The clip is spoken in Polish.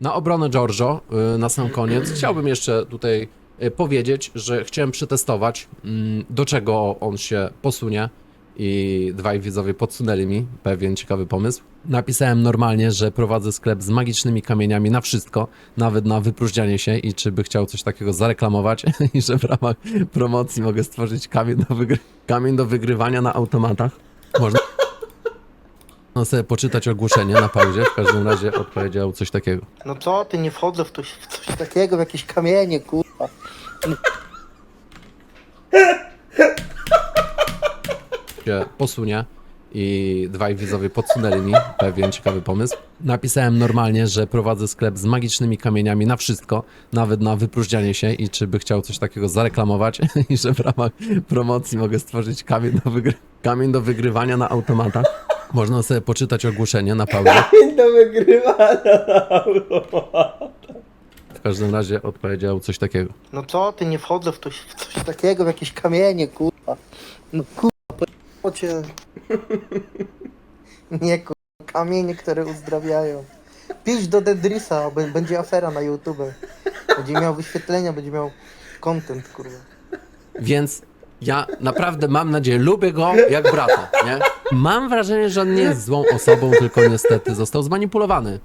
Na obronę Giorgio, y, na sam koniec, chciałbym jeszcze tutaj y, powiedzieć, że chciałem przetestować, mm, do czego on się posunie. I dwaj widzowie podsunęli mi pewien ciekawy pomysł. Napisałem normalnie, że prowadzę sklep z magicznymi kamieniami na wszystko, nawet na wypróżnianie się. I czy by chciał coś takiego zareklamować? I że w ramach promocji mogę stworzyć kamień do, wygry- kamień do wygrywania na automatach. Można no sobie poczytać ogłoszenie na pauzie, w każdym razie odpowiedział coś takiego. No co ty, nie wchodzę w, to, w coś takiego, w jakieś kamienie, kurwa. się posunie i dwaj widzowie podsunęli mi pewien ciekawy pomysł. Napisałem normalnie, że prowadzę sklep z magicznymi kamieniami na wszystko, nawet na wypróżnianie się i czy by chciał coś takiego zareklamować i że w ramach promocji mogę stworzyć kamień do, wygry- kamień do wygrywania na automatach. Można sobie poczytać ogłoszenie na pauzie. Do wygrywania. W każdym razie odpowiedział coś takiego. No co ty, nie wchodzę w, to, w coś takiego, w jakieś kamienie, kurwa. No kurwa, po cię. Nie kurwa, kamienie, które uzdrawiają. Pisz do Dedrisa, b- będzie afera na YouTube. Będzie miał wyświetlenia, będzie miał content, kurwa. Więc ja naprawdę mam nadzieję, lubię go jak brata, nie? Mam wrażenie, że on nie jest złą osobą, tylko niestety został zmanipulowany.